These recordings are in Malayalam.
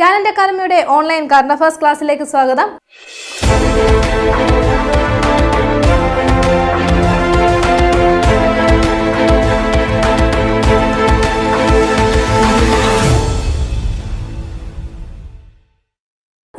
ടാലന്റ് അക്കാദമിയുടെ ഓൺലൈൻ കറണ്ട് അഫയേഴ്സ് ക്ലാസ്സിലേക്ക് സ്വാഗതം.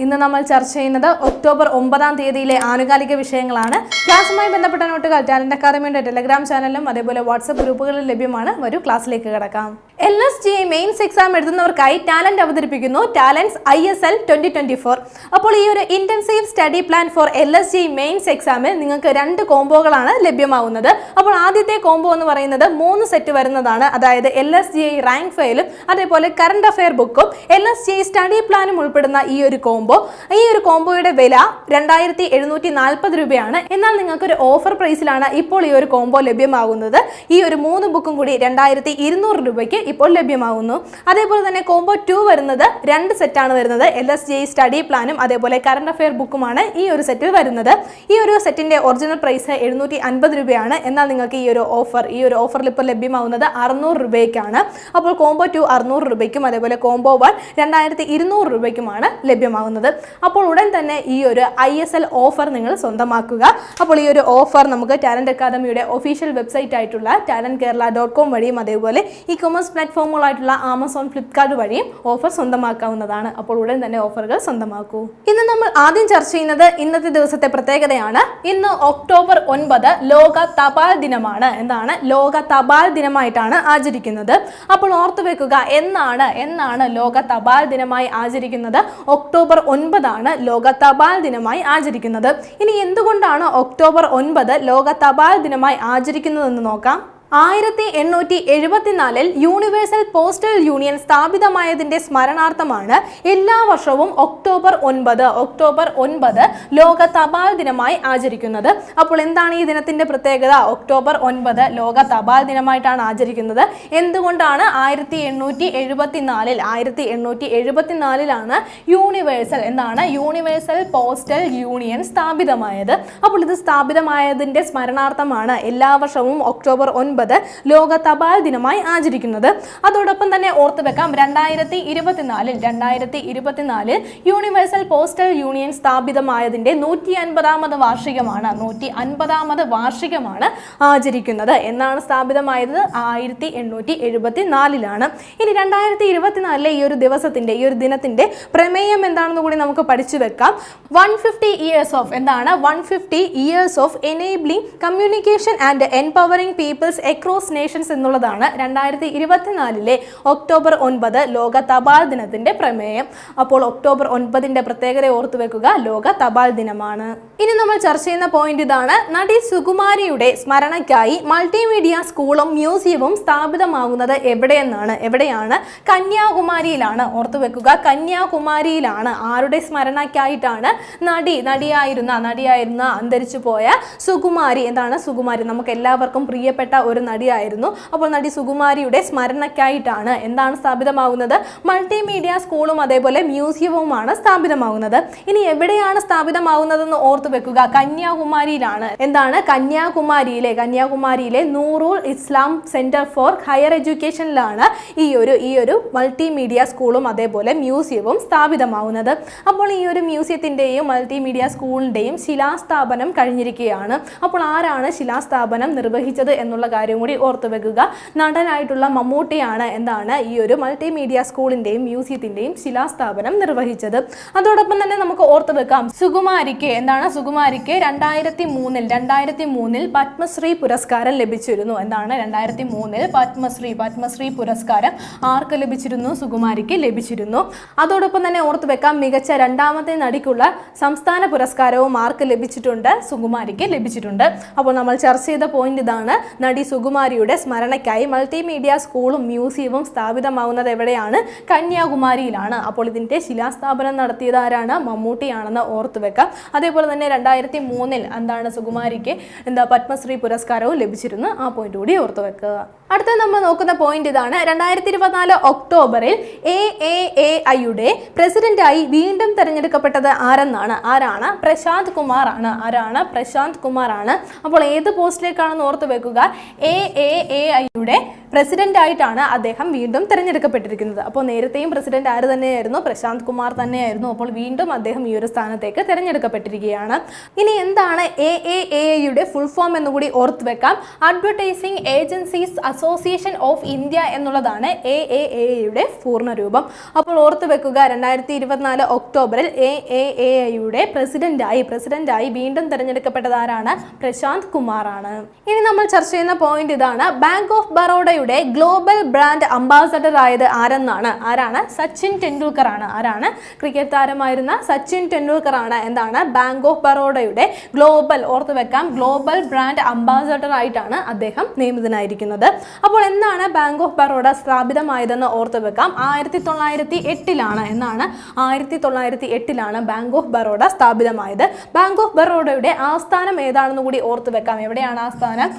ഇന്ന് നമ്മൾ ചർച്ച ചെയ്യുന്നത് ഒക്ടോബർ ഒമ്പതാം തീയതിയിലെ ആനുകാലിക വിഷയങ്ങളാണ്. ക്ലാസ്സുമായി ബന്ധപ്പെട്ട നോട്ടുകൾ ടാലന്റ് അക്കാദമിയുടെ ടെലഗ്രാം ചാനലിലും അതേപോലെ വാട്സപ്പ് ഗ്രൂപ്പുകളിലും ലഭ്യമാണ്. വരൂ ക്ലാസ്സിലേക്ക് കിടക്കാം. L S G mains exam എഴുതുന്നവർക്കായി talent അവതരിപ്പിക്കുന്നു talents I S L twenty twenty four അപ്പോൾ ഈ ഒരു intensive study plan for L S G mains എക്സാമിൽ നിങ്ങൾക്ക് രണ്ട് കോംബോകളാണ് ലഭ്യമാവുന്നത്. അപ്പോൾ ആദ്യത്തെ കോംബോ എന്ന് പറയുന്നത് മൂന്ന് സെറ്റ് വരുന്നതാണ്. അതായത് എൽ എസ് ജി റാങ്ക് ഫയലും അതേപോലെ കറണ്ട് അഫയർ ബുക്കും എൽ എസ് ജി സ്റ്റഡി പ്ലാനും ഉൾപ്പെടുന്ന ഈ ഒരു കോംബോ ഈ ഒരു കോംബോയുടെ വില രണ്ടായിരത്തി എഴുന്നൂറ്റി നാൽപ്പത് രൂപയാണ്. എന്നാൽ നിങ്ങൾക്ക് ഒരു ഓഫർ പ്രൈസിലാണ് ഇപ്പോൾ ഈ ഒരു കോംബോ ലഭ്യമാകുന്നത്. ഈ ഒരു മൂന്ന് ബുക്കും കൂടി രണ്ടായിരത്തി ഇരുന്നൂറ് രൂപയ്ക്ക് ഇപ്പോൾ ലഭ്യമാകുന്നു. അതേപോലെ തന്നെ കോംബോ ടു വരുന്നത് രണ്ട് സെറ്റാണ് വരുന്നത്. എൽ എസ് ജെ സ്റ്റഡി പ്ലാനും അതേപോലെ കറണ്ട് അഫയർ ബുക്കുമാണ് ഈ ഒരു സെറ്റിൽ വരുന്നത്. ഈ ഒരു സെറ്റിന്റെ ഒറിജിനൽ പ്രൈസ് എഴുന്നൂറ്റി അൻപത് രൂപയാണ്. എന്നാൽ നിങ്ങൾക്ക് ഈ ഒരു ഓഫർ ഈ ഒരു ഓഫറിൽ ഇപ്പോൾ ലഭ്യമാകുന്നത് അറുന്നൂറ് രൂപയ്ക്കാണ്. അപ്പോൾ കോംബോ ടു അറുന്നൂറ് രൂപയ്ക്കും അതേപോലെ കോംബോ വൺ രണ്ടായിരത്തി ഇരുന്നൂറ് രൂപയ്ക്കുമാണ് ലഭ്യമാകുന്നത്. അപ്പോൾ ഉടൻ തന്നെ ഈ ഒരു ഐ എസ് എൽ ഓഫർ നിങ്ങൾ സ്വന്തമാക്കുക. അപ്പോൾ ഈ ഒരു ഓഫർ നമുക്ക് ടാലന്റ് അക്കാദമിയുടെ ഒഫീഷ്യൽ വെബ്സൈറ്റ് ആയിട്ടുള്ള ടാലന്റ് കേരള ഡോട്ട് കോം വഴിയും അതേപോലെ ഇ കൊമേഴ്സ് പ്ലാറ്റ്ഫോമുകളായിട്ടുള്ള ആമസോൺ ഫ്ലിപ്കാർട്ട് വഴിയും ഓഫർ സ്വന്തമാക്കാവുന്നതാണ്. അപ്പോൾ ഉടൻ തന്നെ ഓഫറുകൾ സ്വന്തമാക്കൂ. ഇന്ന് നമ്മൾ ആദ്യം ചർച്ച ചെയ്യുന്നത് ഇന്നത്തെ ദിവസത്തെ പ്രത്യേകതയാണ്. ഇന്ന് ഒക്ടോബർ ഒൻപത് ലോക തപാൽ ദിനമാണ്. എന്താണ്? ലോക തപാൽ ദിനമായിട്ടാണ് ആചരിക്കുന്നത്. അപ്പോൾ ഓർത്തു വെക്കുക എന്നാണ് എന്നാണ് ലോക തപാൽ ദിനമായി ആചരിക്കുന്നത്? ഒക്ടോബർ ഒൻപതാണ് ലോക തപാൽ ദിനമായി ആചരിക്കുന്നത്. ഇനി എന്തുകൊണ്ടാണ് ഒക്ടോബർ ഒൻപത് ലോക തപാൽ ദിനമായി ആചരിക്കുന്നതെന്ന് നോക്കാം. ആയിരത്തി എണ്ണൂറ്റി എഴുപത്തിനാലിൽ യൂണിവേഴ്സൽ പോസ്റ്റൽ യൂണിയൻ സ്ഥാപിതമായതിന്റെ സ്മരണാർത്ഥമാണ് എല്ലാ വർഷവും ഒക്ടോബർ ഒൻപത് ഒക്ടോബർ ഒൻപത് ലോക തപാൽ ദിനമായി ആചരിക്കുന്നത്. അപ്പോൾ എന്താണ് ഈ ദിനത്തിന്റെ പ്രത്യേകത? ഒക്ടോബർ ഒൻപത് ലോക തപാൽ ദിനമായിട്ടാണ് ആചരിക്കുന്നത്. എന്തുകൊണ്ടാണ് ആയിരത്തി എണ്ണൂറ്റി എഴുപത്തിനാലിൽ ആയിരത്തി എണ്ണൂറ്റി എഴുപത്തിനാലിലാണ് യൂണിവേഴ്സൽ എന്താണ് യൂണിവേഴ്സൽ പോസ്റ്റൽ യൂണിയൻ സ്ഥാപിതമായത്? അപ്പോൾ ഇത് സ്ഥാപിതമായതിന്റെ സ്മരണാർത്ഥമാണ് എല്ലാ വർഷവും ഒക്ടോബർ ഒൻപത് ലോക തപാൽ ദിനമായി ആചരിക്കുന്നത്. അതോടൊപ്പം തന്നെ ഓർത്തു വെക്കാം രണ്ടായിരത്തി ഇരുപത്തിനാലിൽ രണ്ടായിരത്തി ഇരുപത്തിനാലിൽ യൂണിവേഴ്സൽ പോസ്റ്റൽ യൂണിയൻ സ്ഥാപിതമായതിന്റെ നൂറ്റി അൻപതാമത് വാർഷികമാണ്. നൂറ്റി അൻപതാമത് വാർഷികമാണ് ആചരിക്കുന്നത്. എന്നാണ് സ്ഥാപിതമായത് ആയിരത്തി എണ്ണൂറ്റി എഴുപത്തി നാലിലാണ് ഇനി രണ്ടായിരത്തി ഇരുപത്തിനാലിലെ ഈ ഒരു ദിവസത്തിന്റെ ഈ ഒരു ദിനത്തിന്റെ പ്രമേയം എന്താണെന്ന് കൂടി നമുക്ക് പഠിച്ചു വെക്കാം. വൺ ഫിഫ്റ്റി ഇയേഴ്സ് ഓഫ് എന്താണ്? One fifty years of enabling communication and empowering peoples across nations എന്നുള്ളതാണ് രണ്ടായിരത്തി ഇരുപത്തിനാലിലെ ഒക്ടോബർ ഒൻപത് ലോക തപാൽ ദിനത്തിന്റെ പ്രമേയം. അപ്പോൾ ഒക്ടോബർ ഒൻപതിന്റെ പ്രത്യേകത ഓർത്തു വെക്കുക ലോക തപാൽ ദിനമാണ്. ഇനി നമ്മൾ ചർച്ച ചെയ്യുന്ന പോയിന്റ് ഇതാണ്. നടി സുകുമാരിയുടെ സ്മരണയ്ക്കായി മൾട്ടിമീഡിയ സ്കൂളും മ്യൂസിയവും സ്ഥാപിതമാകുന്നത് എവിടെയെന്നാണ്? എവിടെയാണ്? കന്യാകുമാരിയിലാണ്. ഓർത്തു വെക്കുക കന്യാകുമാരിയിലാണ്. ആരുടെ സ്മരണയ്ക്കായിട്ടാണ് നടി നടിയായിരുന്ന നടിയായിരുന്ന അന്തരിച്ചു പോയ സുകുമാരി? എന്താണ് സുകുമാരി? നമുക്ക് എല്ലാവർക്കും പ്രിയപ്പെട്ട ഒരു നടിയായിരുന്നു. അപ്പോൾ നടി സുകുമാരിയുടെ സ്മരണയ്ക്കായിട്ടാണ് എന്താണ് സ്ഥാപിതമാകുന്നത് മൾട്ടിമീഡിയ സ്കൂളും അതേപോലെ മ്യൂസിയവുമാണ് സ്ഥാപിതമാകുന്നത് ഇനി എവിടെയാണ് സ്ഥാപിതമാകുന്നതെന്ന് ഓർത്തു വെക്കുക. കന്യാകുമാരിയിലാണ്. എന്താണ്? കന്യാകുമാരിയിലെ കന്യാകുമാരിയിലെ Noorul Islam centre for higher എഡ്യൂക്കേഷനിലാണ് ഈ ഒരു ഈ ഒരു മൾട്ടിമീഡിയ സ്കൂളും അതേപോലെ മ്യൂസിയവും സ്ഥാപിതമാവുന്നത്. അപ്പോൾ ഈ ഒരു മ്യൂസിയത്തിന്റെയും മൾട്ടിമീഡിയ സ്കൂളിന്റെയും ശിലാസ്ഥാപനം കഴിഞ്ഞിരിക്കുകയാണ്. അപ്പോൾ ആരാണ് ശിലാസ്ഥാപനം നിർവഹിച്ചത് എന്നുള്ള കാര്യം കൂടി ഓർത്തു വെക്കുക. നടനായിട്ടുള്ള മമ്മൂട്ടിയാണ് എന്താണ് ഈ ഒരു മൾട്ടിമീഡിയ സ്കൂളിന്റെയും മ്യൂസിയത്തിന്റെയും ശിലാസ്ഥാപനം നിർവഹിച്ചത്. അതോടൊപ്പം തന്നെ നമുക്ക് ഓർത്തു വെക്കാം. സുകുമാരിക്ക് എന്താണ്? സുകുമാരിക്ക് രണ്ടായിരത്തി മൂന്നിൽ രണ്ടായിരത്തി മൂന്നിൽ പത്മശ്രീ പുരസ്കാരം ലഭിച്ചിരുന്നു. എന്താണ്? രണ്ടായിരത്തി മൂന്നിൽ പത്മശ്രീ പത്മശ്രീ പുരസ്കാരം ആർക്ക് ലഭിച്ചിരുന്നു? സുകുമാരിക്ക് ലഭിച്ചിരുന്നു. അതോടൊപ്പം തന്നെ ഓർത്തു വെക്കാം മികച്ച രണ്ടാമത്തെ നടിക്കുള്ള സംസ്ഥാന പുരസ്കാരവും ആർക്ക് ലഭിച്ചിട്ടുണ്ട്? സുകുമാരിക്ക് ലഭിച്ചിട്ടുണ്ട്. അപ്പോൾ നമ്മൾ ചർച്ച ചെയ്ത പോയിന്റ് ഇതാണ്. നടി സുകുമാരിയുടെ സ്മരണയ്ക്കായി മൾട്ടിമീഡിയ സ്കൂളും മ്യൂസിയവും സ്ഥാപിതമാവുന്നത് എവിടെയാണ്? കന്യാകുമാരിയിലാണ്. അപ്പോൾ ഇതിന്റെ ശിലാസ്ഥാപനം നടത്തിയത് ആരാണ്? മമ്മൂട്ടിയാണെന്ന് ഓർത്തു വെക്കാം. അതേപോലെ തന്നെ രണ്ടായിരത്തി മൂന്നിൽ എന്താണ് സുകുമാരിക്ക് എന്താ പത്മശ്രീ പുരസ്കാരവും ലഭിച്ചിരുന്നു. ആ പോയിന്റ് കൂടി ഓർത്തു വെക്കുക. അടുത്ത നമ്മൾ നോക്കുന്ന പോയിന്റ് ഇതാണ്. രണ്ടായിരത്തി ഇരുപത്തിനാല് ഒക്ടോബറിൽ എ എ എ ഐയുടെ പ്രസിഡന്റായി വീണ്ടും തെരഞ്ഞെടുക്കപ്പെട്ടത് ആരെന്നാണ്? ആരാണ്? പ്രശാന്ത് കുമാർ ആണ് ആരാണ്? പ്രശാന്ത് കുമാർ ആണ് അപ്പോൾ ഏത് പോസ്റ്റിലേക്കാണെന്ന് ഓർത്ത് വെക്കുക. എ എ എ എ ഐയുടെ പ്രസിഡന്റ് ആയിട്ടാണ് അദ്ദേഹം വീണ്ടും തിരഞ്ഞെടുക്കപ്പെട്ടിരിക്കുന്നത്. അപ്പോൾ നേരത്തെയും പ്രസിഡന്റ് ആര് തന്നെയായിരുന്നു? പ്രശാന്ത് കുമാർ തന്നെയായിരുന്നു. അപ്പോൾ വീണ്ടും അദ്ദേഹം ഈ ഒരു സ്ഥാനത്തേക്ക് തിരഞ്ഞെടുക്കപ്പെട്ടിരിക്കുകയാണ്. ഇനി എന്താണ് എ എ എ ഐയുടെ ഫുൾ ഫോം എന്നുകൂടി ഓർത്ത് വെക്കാം. Advertising agencies association of India എന്നുള്ളതാണ് എ എ എ ഐയുടെ പൂർണരൂപം അപ്പോൾ ഓർത്ത് വെക്കുക രണ്ടായിരത്തി ഇരുപത്തിനാല് ഒക്ടോബറിൽ എ എ എ ഐയുടെ പ്രസിഡന്റായി പ്രസിഡന്റായി വീണ്ടും തിരഞ്ഞെടുക്കപ്പെട്ടത് ആരാണ്? പ്രശാന്ത് കുമാറാണ്. ഇനി നമ്മൾ ചർച്ച ചെയ്യുന്ന പോയിന്റ് ഇതാണ്. ബാങ്ക് ഓഫ് ബറോഡയുടെ ഗ്ലോബൽ ബ്രാൻഡ് അംബാസഡർ ആയത് ആരെന്നാണ്? ആരാണ്? സച്ചിൻ ടെണ്ടുൽക്കർ ആണ് ആരാണ്? ക്രിക്കറ്റ് താരമായിരുന്ന സച്ചിൻ ടെണ്ടുൽക്കർ ആണ് എന്താണ്? ബാങ്ക് ഓഫ് ബറോഡയുടെ ഗ്ലോബൽ ഓർത്ത് വെക്കാം ഗ്ലോബൽ ബ്രാൻഡ് അംബാസഡർ ആയിട്ടാണ് അദ്ദേഹം നിയമിതനായിരിക്കുന്നത്. അപ്പോൾ എന്നാണ് ബാങ്ക് ഓഫ് ബറോഡ സ്ഥാപിതമായതെന്ന് ഓർത്ത് വെക്കാം. ആയിരത്തി തൊള്ളായിരത്തി എട്ടിലാണ് എന്നാണ് ആയിരത്തി തൊള്ളായിരത്തി എട്ടിലാണ് ബാങ്ക് ഓഫ് ബറോഡ സ്ഥാപിതമായത്. ബാങ്ക് ഓഫ് ബറോഡയുടെ ആസ്ഥാനം ഏതാണെന്ന് കൂടി ഓർത്ത് വെക്കാം. എവിടെയാണ് ആസ്ഥാനം?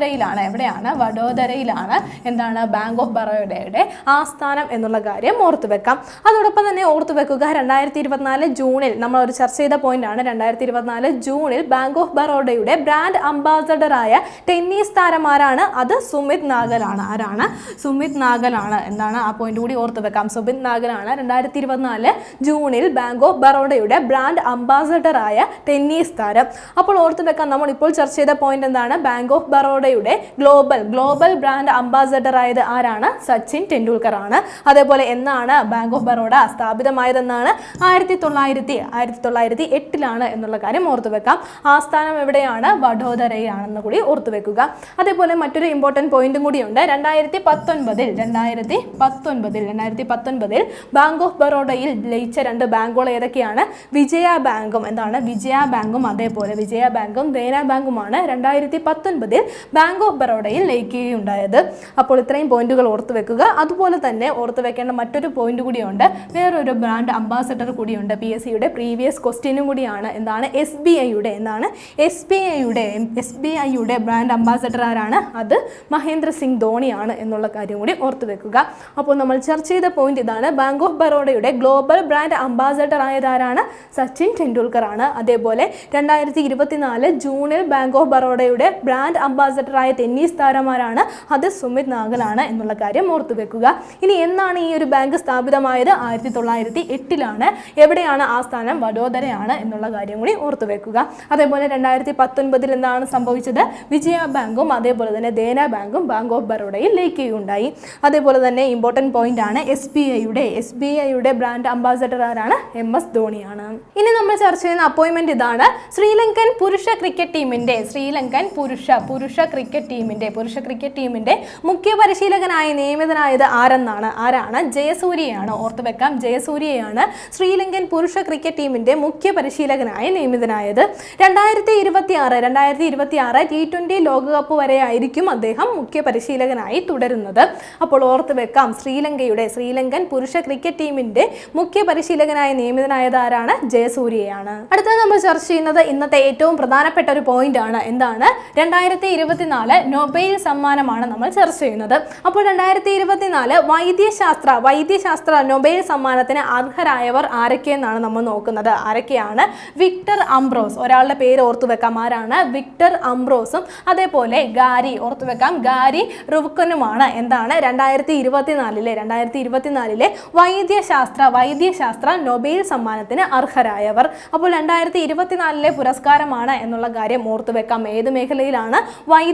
വഡോദരയിലാണ്. എവിടെയാണ്? വഡോദരയിലാണ്. എന്താണ്? ബാങ്ക് ഓഫ് ബറോഡയുടെ ആസ്ഥാനം എന്നുള്ള കാര്യം ഓർത്ത് വെക്കാം. അതോടൊപ്പം തന്നെ ഓർത്ത് വെക്കുക രണ്ടായിരത്തി ഇരുപത്തിനാല് ജൂണിൽ നമ്മൾ ഒരു ചർച്ച ചെയ്ത പോയിന്റ് ആണ്. രണ്ടായിരത്തി ഇരുപത്തിനാല് ജൂണിൽ ബാങ്ക് ഓഫ് ബറോഡയുടെ ബ്രാൻഡ് അംബാസഡറായ ടെന്നീസ് താരമാരാണ് അത് സുമിത് നാഗലാണ് ആരാണ്? സുമിത് നാഗലാണ് എന്താണ്? ആ പോയിന്റ് കൂടി ഓർത്ത് വെക്കാം. സുമിത് നാഗലാണ് രണ്ടായിരത്തി ഇരുപത്തിനാല് ജൂണിൽ ബാങ്ക് ഓഫ് ബറോഡയുടെ ബ്രാൻഡ് അംബാസഡറായ ടെന്നീസ് താരം. അപ്പോൾ ഓർത്ത് വെക്കാം നമ്മൾ ഇപ്പോൾ ചർച്ച ചെയ്ത പോയിന്റ് എന്താണ്? ബാങ്ക് ഓഫ് ബറോഡയുടെ ഗ്ലോബൽ ഗ്ലോബൽ ബ്രാൻഡ് അംബാസഡർ ആയത് ആരാണ്? സച്ചിൻ ടെണ്ടുൽക്കർ ആണ് അതേപോലെ എന്നാണ് ബാങ്ക് ഓഫ് ബറോഡ സ്ഥാപിതമായതെന്നാണ് ആയിരത്തി തൊള്ളായിരത്തി ആയിരത്തി തൊള്ളായിരത്തി എട്ടിലാണ് എന്നുള്ള കാര്യം ഓർത്തുവെക്കാം ആസ്ഥാനം എവിടെയാണ്? വഡോദരയാണെന്ന് കൂടി ഓർത്തുവെക്കുക അതേപോലെ മറ്റൊരു ഇമ്പോർട്ടന്റ് പോയിന്റും കൂടിയുണ്ട്. രണ്ടായിരത്തി പത്തൊൻപതിൽ രണ്ടായിരത്തി പത്തൊൻപതിൽ രണ്ടായിരത്തി പത്തൊൻപതിൽ ബാങ്ക് ഓഫ് ബറോഡയിൽ ലയിച്ച രണ്ട് ബാങ്കുകൾ ഏതൊക്കെയാണ്? വിജയ ബാങ്കും എന്താണ്? വിജയ ബാങ്കും അതേപോലെ വിജയ ബാങ്കും ദേന ബാങ്കുമാണ്. രണ്ടായിരത്തി പത്തൊൻപതിൽ ബാങ്ക് ഓഫ് ബറോഡയിൽ ലയിക്കുകയുണ്ടായത്. അപ്പോൾ ഇത്രയും പോയിന്റുകൾ ഓർത്ത് വെക്കുക. അതുപോലെ തന്നെ ഓർത്ത് വെക്കേണ്ട മറ്റൊരു പോയിന്റ് കൂടിയുണ്ട്. വേറൊരു ബ്രാൻഡ് അംബാസഡർ കൂടിയുണ്ട്. പി എസ് സിയുടെ പ്രീവിയസ് ക്വസ്റ്റ്യനും കൂടിയാണ്. എന്താണ്? എസ് ബി ഐയുടെ. എന്താണ്? എസ് ബി ഐയുടെ എസ് ബി ഐയുടെ ബ്രാൻഡ് അംബാസഡർ ആരാണ്? അത് മഹേന്ദ്ര സിംഗ് ധോണിയാണ് എന്നുള്ള കാര്യം കൂടി ഓർത്ത് വെക്കുക. അപ്പോൾ നമ്മൾ ചർച്ച ചെയ്ത പോയിന്റ് ഇതാണ്. ബാങ്ക് ഓഫ് ബറോഡയുടെ ഗ്ലോബൽ ബ്രാൻഡ് അംബാസഡർ ആയതാരാണ് സച്ചിൻ ടെണ്ടുൽക്കർ ആണ് അതേപോലെ രണ്ടായിരത്തി ഇരുപത്തിനാല് ജൂണിൽ ബാങ്ക് ഓഫ് ബറോഡയുടെ ബ്രാൻഡ് അംബാസഡർ ആയ ടെന്നീസ് താരമാരാണ് അത് സുമിത് നാഗലാണ് എന്നുള്ള കാര്യം ഓർത്തു വെക്കുക. ഇനി എന്നാണ് ഈ ഒരു ബാങ്ക് സ്ഥാപിതമായത്? ആയിരത്തി തൊള്ളായിരത്തി എട്ടിലാണ്. എവിടെയാണ് ആ സ്ഥാനം? വഡോദരയാണ് എന്നുള്ള കാര്യം കൂടി ഓർത്തു വെക്കുക. അതേപോലെ രണ്ടായിരത്തി പത്തൊൻപതിൽ എന്താണ് സംഭവിച്ചത്? വിജയ ബാങ്കും അതേപോലെ തന്നെ ദേന ബാങ്കും ബാങ്ക് ഓഫ് ബറോഡയിൽ ലയിക്കുകയുണ്ടായി. അതേപോലെ തന്നെ ഇമ്പോർട്ടന്റ് പോയിന്റ് ആണ് എസ് ബി ഐയുടെ. എസ് ബി ഐയുടെ ബ്രാൻഡ് അംബാസഡർ ആരാണ്? എം എസ് ധോണിയാണ്. ഇനി നമ്മൾ ചർച്ച ചെയ്യുന്ന അപ്പോയിൻമെന്റ് ഇതാണ്. ശ്രീലങ്കൻ പുരുഷ ക്രിക്കറ്റ് ടീമിന്റെ ശ്രീലങ്കൻ പുരുഷ പുരുഷ ക്രിക്കറ്റ് ടീമിന്റെ പുരുഷ ക്രിക്കറ്റ് ടീമിന്റെ മുഖ്യ പരിശീലകനായി നിയമിതനായത് ആരെന്നാണ്? ആരാണ്? ജയസൂര്യയാണ്. ഓർത്തു വെക്കാം ജയസൂര്യയാണ് ശ്രീലങ്കൻ പുരുഷ ക്രിക്കറ്റ് ടീമിന്റെ മുഖ്യ പരിശീലകനായി നിയമിതനായത്. രണ്ടായിരത്തി ഇരുപത്തി ആറ് രണ്ടായിരത്തി ഇരുപത്തി ആറ് ടി ട്വന്റി ലോകകപ്പ് വരെ ആയിരിക്കും അദ്ദേഹം മുഖ്യ പരിശീലകനായി തുടരുന്നത്. അപ്പോൾ ഓർത്ത് വെക്കാം ശ്രീലങ്കയുടെ ശ്രീലങ്കൻ പുരുഷ ക്രിക്കറ്റ് ടീമിന്റെ മുഖ്യ പരിശീലകനായി നിയമിതനായത് ആരാണ്? ജയസൂര്യയാണ്. അടുത്തത് നമ്മൾ ചർച്ച ചെയ്യുന്നത് ഇന്നത്തെ ഏറ്റവും പ്രധാനപ്പെട്ട ഒരു പോയിന്റ് ആണ് എന്താണ്? രണ്ടായിരത്തി ഇരുപത്തിനാല് നൊബേൽ സമ്മാനമാണ് നമ്മൾ ചർച്ച ചെയ്യുന്നത്. അപ്പോൾ രണ്ടായിരത്തി ഇരുപത്തിനാല് വൈദ്യശാസ്ത്ര വൈദ്യശാസ്ത്ര നൊബേൽ സമ്മാനത്തിന് അർഹരായവർ ആരൊക്കെയെന്നാണ് നമ്മൾ നോക്കുന്നത്. ആരൊക്കെയാണ്? Victor Ambrose. ഒരാളുടെ പേര് ഓർത്തു വെക്കാം. ആരാണ്? വിക്ടർ അംബ്രോസും അതേപോലെ ഗാരി ഓർത്തു വെക്കാം. ഗാരി റുവക്കനുമാണ് എന്താണ്? രണ്ടായിരത്തി ഇരുപത്തിനാലിലെ രണ്ടായിരത്തി ഇരുപത്തിനാലിലെ വൈദ്യശാസ്ത്ര വൈദ്യശാസ്ത്ര നൊബേൽ സമ്മാനത്തിന് അർഹരായവർ. അപ്പോൾ രണ്ടായിരത്തി ഇരുപത്തിനാലിലെ പുരസ്കാരമാണ് എന്നുള്ള കാര്യം ഓർത്തു വെക്കാം. ഏത് മേഖലയിലാണ്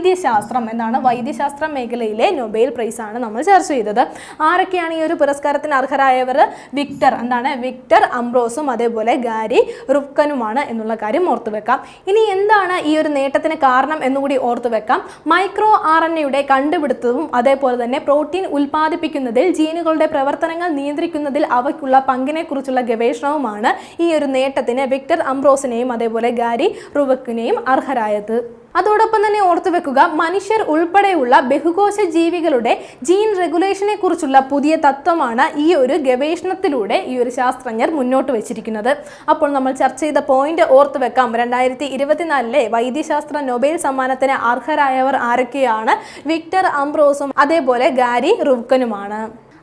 വൈദ്യശാസ്ത്രം എന്നാണ് വൈദ്യശാസ്ത്ര മേഖലയിലെ നൊബേൽ പ്രൈസ് ആണ് നമ്മൾ ചർച്ച ചെയ്തത്. ആരൊക്കെയാണ് ഈ ഒരു പുരസ്കാരത്തിന് അർഹരായവർ? വിക്ടർ എന്താണ്? വിക്ടർ അംബ്രോസും അതേപോലെ ഗാരി റുക്കനുമാണ് എന്നുള്ള കാര്യം ഓർത്തു വെക്കാം. ഇനി എന്താണ് ഈ ഒരു നേട്ടത്തിന് കാരണം എന്നുകൂടി ഓർത്തു വെക്കാം. മൈക്രോ ആർ എൻ എയുടെ കണ്ടുപിടുത്തവും അതേപോലെ തന്നെ പ്രോട്ടീൻ ഉൽപ്പാദിപ്പിക്കുന്നതിൽ ജീനുകളുടെ പ്രവർത്തനങ്ങൾ നിയന്ത്രിക്കുന്നതിൽ അവയ്ക്കുള്ള പങ്കിനെക്കുറിച്ചുള്ള ഗവേഷണവുമാണ് ഈ ഒരു നേട്ടത്തിന് വിക്ടർ അംബ്രോസിനെയും അതേപോലെ ഗാരി റുവക്കിനെയും അർഹരായത്. അതോടൊപ്പം തന്നെ ഓർത്തു വെക്കുക മനുഷ്യർ ഉൾപ്പെടെയുള്ള ബഹുകോശ ജീവികളുടെ ജീൻ റെഗുലേഷനെ കുറിച്ചുള്ള പുതിയ തത്വമാണ് ഈ ഒരു ഗവേഷണത്തിലൂടെ ഈ ഒരു ശാസ്ത്രജ്ഞർ മുന്നോട്ട് വെച്ചിരിക്കുന്നത്. അപ്പോൾ നമ്മൾ ചർച്ച ചെയ്ത പോയിന്റ് ഓർത്തു വെക്കാം. രണ്ടായിരത്തി ഇരുപത്തിനാലിലെ വൈദ്യശാസ്ത്ര നൊബേൽ സമ്മാനത്തിന് അർഹരായവർ ആരൊക്കെയാണ്? വിക്ടർ അംബ്രോസും അതേപോലെ ഗാരി റുവ്ക്കനുമാണ്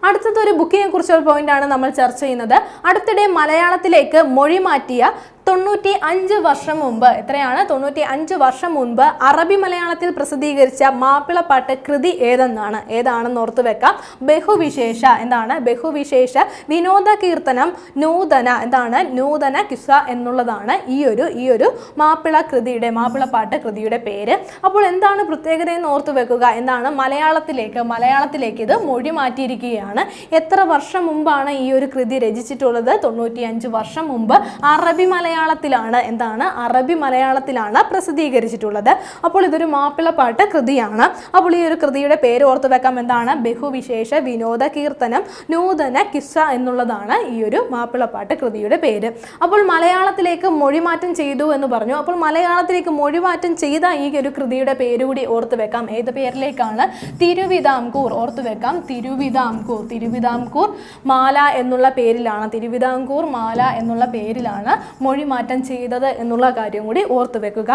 അടുത്തത് ഒരു ബുക്കിനെ കുറിച്ചുള്ള പോയിന്റാണ് നമ്മൾ ചർച്ച ചെയ്യുന്നത്. അടുത്തിടെ മലയാളത്തിലേക്ക് മൊഴി മാറ്റിയ തൊണ്ണൂറ്റി അഞ്ച് വർഷം മുമ്പ് എത്രയാണ്? തൊണ്ണൂറ്റി അഞ്ച് വർഷം മുൻപ് അറബി മലയാളത്തിൽ പ്രസിദ്ധീകരിച്ച മാപ്പിളപ്പാട്ട് കൃതി ഏതെന്നാണ്? ഏതാണെന്ന് ഓർത്തു വെക്കാം. ബഹുവിശേഷ എന്താണ്? ബഹുവിശേഷ വിനോദ കീർത്തനം നൂതന എന്താണ്? നൂതന കിസ എന്നുള്ളതാണ് ഈ ഒരു ഈ ഒരു മാപ്പിള കൃതിയുടെ മാപ്പിളപ്പാട്ട് കൃതിയുടെ പേര്. അപ്പോൾ എന്താണ് പ്രത്യേകത എന്ന് ഓർത്തു വെക്കുക? എന്താണ്? മലയാളത്തിലേക്ക് മലയാളത്തിലേക്ക് ഇത് മൊഴി മാറ്റിയിരിക്കുകയാണ്. എത്ര വർഷം മുമ്പാണ് ഈ ഒരു കൃതി രചിച്ചിട്ടുള്ളത്? തൊണ്ണൂറ്റി അഞ്ച് വർഷം മുമ്പ് അറബി മലയാളത്തിലാണ് എന്താണ് അറബി മലയാളത്തിലാണ് പ്രസിദ്ധീകരിച്ചിട്ടുള്ളത്. അപ്പോൾ ഇതൊരു മാപ്പിളപ്പാട്ട് കൃതിയാണ്. അപ്പോൾ ഈ ഒരു കൃതിയുടെ പേര് ഓർത്തു വെക്കാം. എന്താണ് ബഹുവിശേഷ വിനോദ കീർത്തനം നൂതന കിസ്സ എന്നുള്ളതാണ് ഈ ഒരു മാപ്പിളപ്പാട്ട് കൃതിയുടെ പേര്. അപ്പോൾ മലയാളത്തിലേക്ക് മൊഴിമാറ്റം ചെയ്തു എന്ന് പറഞ്ഞു. അപ്പോൾ മലയാളത്തിലേക്ക് മൊഴിമാറ്റം ചെയ്ത ഈ ഒരു കൃതിയുടെ പേര് കൂടി ഓർത്ത് വെക്കാം. ഏത് പേരിലേക്കാണ്? തിരുവിതാംകൂർ ഓർത്തു വെക്കാം. തിരുവിതാംകൂർ തിരുവിതാംകൂർ മാല എന്നുള്ള പേരിലാണ്. തിരുവിതാംകൂർ മാല എന്നുള്ള പേരിലാണ് മൊഴിമാറ്റം ചെയ്തത് എന്നുള്ള കാര്യം കൂടി ഓർത്തു വെക്കുക.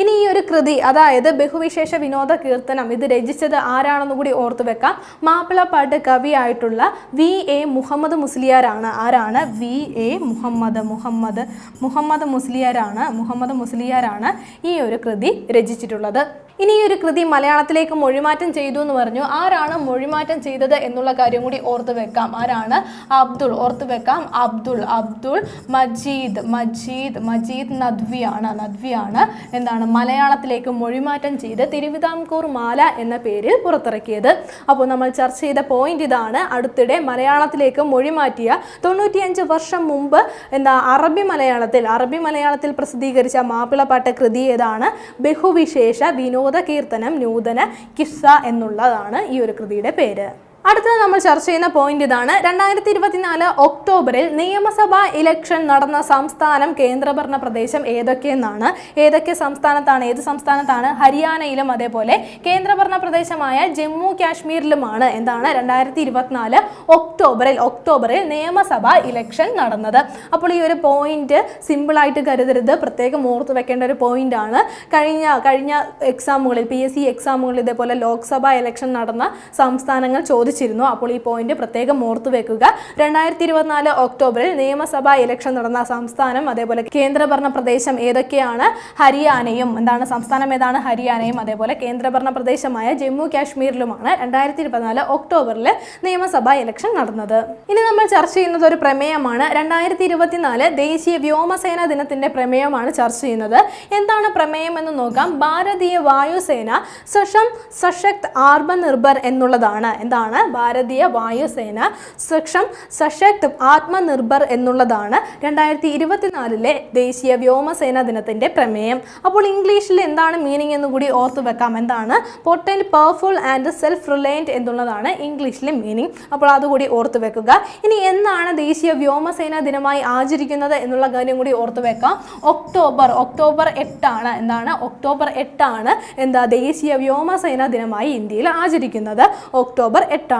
ഇനി ഈ ഒരു കൃതി അതായത് ബഹുവിശേഷ വിനോദ കീർത്തനം ഇത് രചിച്ചത് ആരാണെന്ന് കൂടി ഓർത്തു വെക്കാം. മാപ്പിളപ്പാട്ട് കവിയായിട്ടുള്ള വി എ മുഹമ്മദ് മുസ്ലിയാരാണ്. ആരാണ്? വി എ മുഹമ്മദ് മുഹമ്മദ് മുഹമ്മദ് മുസ്ലിയാരാണ് മുഹമ്മദ് മുസ്ലിയാരാണ് ഈ ഒരു കൃതി രചിച്ചിട്ടുള്ളത്. ഇനി ഈ ഒരു കൃതി മലയാളത്തിലേക്ക് മൊഴിമാറ്റം ചെയ്തു എന്ന് പറഞ്ഞു. ആരാണ് മൊഴിമാറ്റം ചെയ്തത് എന്നുള്ള കാര്യം കൂടി ഓർത്ത് വെക്കാം. ആരാണ്? അബ്ദുൾ. ഓർത്ത് വെക്കാം. അബ്ദുൾ. അബ്ദുൾ മജീദ്. മജീദ്. മജീദ് നദ്വിയാണ്. നദ്വിയാണ് എന്താണ് മലയാളത്തിലേക്ക് മൊഴിമാറ്റം ചെയ്ത് തിരുവിതാംകൂർ മാല എന്ന പേരിൽ പുറത്തിറക്കിയത്. അപ്പോൾ നമ്മൾ ചർച്ച ചെയ്ത പോയിന്റ് ഇതാണ്. അടുത്തിടെ മലയാളത്തിലേക്ക് മൊഴിമാറ്റിയ തൊണ്ണൂറ്റിയഞ്ച് വർഷം മുമ്പ് എന്താ അറബി മലയാളത്തിൽ അറബി മലയാളത്തിൽ പ്രസിദ്ധീകരിച്ച മാപ്പിളപ്പാട്ട് കൃതി ഏതാണ്? ബഹുവിശേഷ വിനോദ കീർത്തനം നൂതന കിസ്സ എന്നുള്ളതാണ് ഈ ഒരു കൃതിയുടെ പേര്. അടുത്തത് നമ്മൾ ചർച്ച ചെയ്യുന്ന പോയിന്റ് ഇതാണ്. രണ്ടായിരത്തി ഇരുപത്തിനാല് ഒക്ടോബറിൽ നിയമസഭാ ഇലക്ഷൻ നടന്ന സംസ്ഥാനം കേന്ദ്രഭരണ പ്രദേശം ഏതൊക്കെയെന്നാണ്. ഏതൊക്കെ സംസ്ഥാനത്താണ് ഏത് സംസ്ഥാനത്താണ്? ഹരിയാനയിലും അതേപോലെ കേന്ദ്രഭരണ പ്രദേശമായ ജമ്മു കാശ്മീരിലുമാണ്. എന്താണ്? രണ്ടായിരത്തി ഇരുപത്തിനാല് ഒക്ടോബറിൽ ഒക്ടോബറിൽ നിയമസഭാ ഇലക്ഷൻ നടന്നത്. അപ്പോൾ ഈ ഒരു പോയിന്റ് സിമ്പിളായിട്ട് കരുതരുത്. പ്രത്യേകം ഓർത്ത് വെക്കേണ്ട ഒരു പോയിന്റ് ആണ്. കഴിഞ്ഞ കഴിഞ്ഞ എക്സാമുകളിൽ പി എസ് സി എക്സാമുകളിൽ ഇതേപോലെ ലോക്സഭാ ഇലക്ഷൻ നടന്ന സംസ്ഥാനങ്ങൾ ചോദിച്ചിരുന്നു അപ്പോൾ ഈ പോയിന്റ് പ്രത്യേകം ഓർത്തു വെക്കുക. രണ്ടായിരത്തി ഇരുപത്തിനാല് ഒക്ടോബറിൽ നിയമസഭാ ഇലക്ഷൻ നടന്ന സംസ്ഥാനം അതേപോലെ കേന്ദ്രഭരണ പ്രദേശം ഏതൊക്കെയാണ്? ഹരിയാനയും. എന്താണ് സംസ്ഥാനം ഏതാണ്? ഹരിയാനയും അതേപോലെ കേന്ദ്രഭരണ പ്രദേശമായ ജമ്മു കാശ്മീരിലുമാണ് രണ്ടായിരത്തി ഇരുപത്തിനാല് ഒക്ടോബറിൽ നിയമസഭാ ഇലക്ഷൻ നടന്നത്. ഇനി നമ്മൾ ചർച്ച ചെയ്യുന്നത് ഒരു പ്രമേയമാണ്. രണ്ടായിരത്തി ഇരുപത്തിനാല് ദേശീയ വ്യോമസേന ദിനത്തിന്റെ പ്രമേയമാണ് ചർച്ച ചെയ്യുന്നത്. എന്താണ് പ്രമേയം എന്ന് നോക്കാം. ഭാരതീയ വായുസേന സഷം സശക്ത് ആർബ നിർഭർ എന്നുള്ളതാണ്. എന്താണ്? ഭാരതീയ വായുസേന സക്ഷം സശക്ത് ആത്മനിർഭർ എന്നുള്ളതാണ് രണ്ടായിരത്തി ഇരുപത്തിനാലിലെ ദേശീയ വ്യോമസേന ദിനത്തിന്റെ പ്രമേയം. അപ്പോൾ ഇംഗ്ലീഷിൽ എന്താണ് മീനിങ് എന്ന് കൂടി ഓർത്തു വെക്കാം. എന്താണ്? Potent powerful and self reliant എന്നുള്ളതാണ് ഇംഗ്ലീഷിലെ മീനിങ് അപ്പോൾ അതുകൂടി ഓർത്തു വെക്കുക. ഇനി എന്നാണ് ദേശീയ വ്യോമസേന ദിനമായി ആചരിക്കുന്നത് എന്നുള്ള കാര്യം കൂടി ഓർത്തു വെക്കാം. ഒക്ടോബർ ഒക്ടോബർ എട്ടാണ്. എന്താണ്? ഒക്ടോബർ എട്ടാണ് എന്താ ദേശീയ വ്യോമസേന ദിനമായി ഇന്ത്യയിൽ ആചരിക്കുന്നത്. ഒക്ടോബർ എട്ടാണ്.